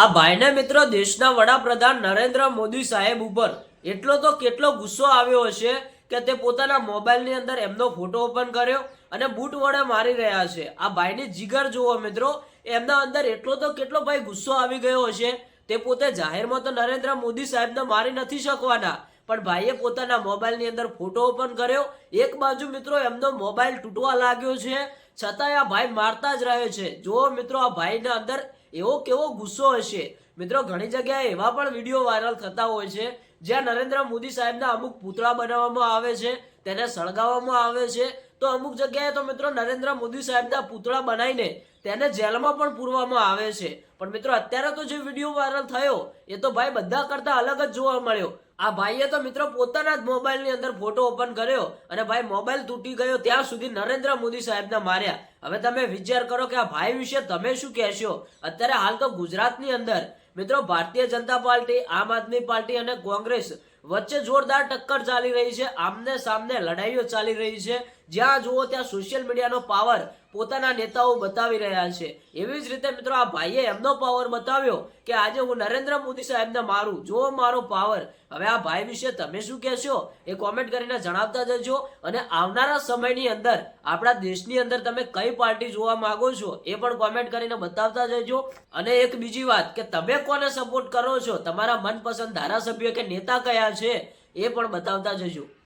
આ ભાઈને મિત્રો દેશના વડાપ્રધાન નરેન્દ્ર મોદી સાહેબ ઉપર એટલો તો કેટલો ગુસ્સો આવ્યો હશે કે તે પોતાના મોબાઈલની અંદર એમનો ફોટો ઓપન કર્યો અને બૂટ વડે મારી રહ્યા છે. આ ભાઈની જીગર જુઓ મિત્રો, એમના અંદર એટલો તો કેટલો ભાઈ ગુસ્સો આવી ગયો હશે. તે પોતે જાહેરમાં તો નરેન્દ્ર મોદી સાહેબને મારી નથી શકવાના, પણ ભાઈએ પોતાના મોબાઈલની અંદર ફોટો ઓપન કર્યો. એક બાજુ મિત્રો એમનો મોબાઈલ તૂટવા લાગ્યો છે છતાંય આ ભાઈ મારતા જ રહે છે. જો મિત્રો, આ ભાઈના અંદર એવો કેવો ગુસ્સો હશે. મિત્રો, ઘણી જગ્યાએ એવા પણ વીડિયો વાયરલ થતા હોય છે, જ્યાં નરેન્દ્ર મોદી સાહેબના અમુક પૂતળા બનાવવામાં આવે છે, તેને સળગાવવામાં આવે છે. તો અમુક જગ્યાએ તો મિત્રો, નરેન્દ્ર મોદી સાહેબના પૂતળા બનાવીને તેને જેલમાં પણ પૂરવામાં આવે છે. પણ મિત્રો, અત્યારે તો જે વીડિયો વાયરલ થયો, એ તો ભાઈ બધા કરતા અલગ જ જોવા મળ્યો. આ ભાઈએ તો મિત્રો પોતાના જ મોબાઈલની અંદર ફોટો ઓપન કર્યો અને ભાઈ મોબાઈલ તૂટી ગયો ત્યાં સુધી નરેન્દ્ર મોદી સાહેબને માર્યા. હવે તમે વિચાર કરો કે આ ભાઈ વિશે તમે શું કહેશો? અત્યારે હાલ તો ગુજરાતની અંદર, મિત્રો, ભારતીય જનતા પાર્ટી, આમ આદમી પાર્ટી અને કોંગ્રેસ વચ્ચે જોરદાર ટક્કર ચાલી રહી છે. આમને સામને લડાઈઓ ચાલી રહી છે. જ્યાં જુઓ ત્યાં સોશિયલ મીડિયાનો પાવર પોતાના નેતાઓ બતાવી રહ્યા છે. એવી જ રીતે મિત્રો આ ભાઈએ એમનો પાવર બતાવ્યો કે આજે હું નરેન્દ્ર મોદી સાહેબને મારું, જો મારો પાવર હવે આ ભાઈ વિશે તમે શું કહેશો? એ કોમેન્ટ કરીને જણાવતા જજો અને આવનારા સમયની અંદર આપણા દેશની અંદર તમે કઈ પાર્ટી જોવા માંગો છો એ પણ કોમેન્ટ કરીને બતાવતા જજો. અને એક બીજી વાત કે તમે કોને સપોર્ટ કરો છો? તમારા મનપસંદ ધારાસભ્ય કે નેતા કયા છે એ પણ બતાવતા જજો.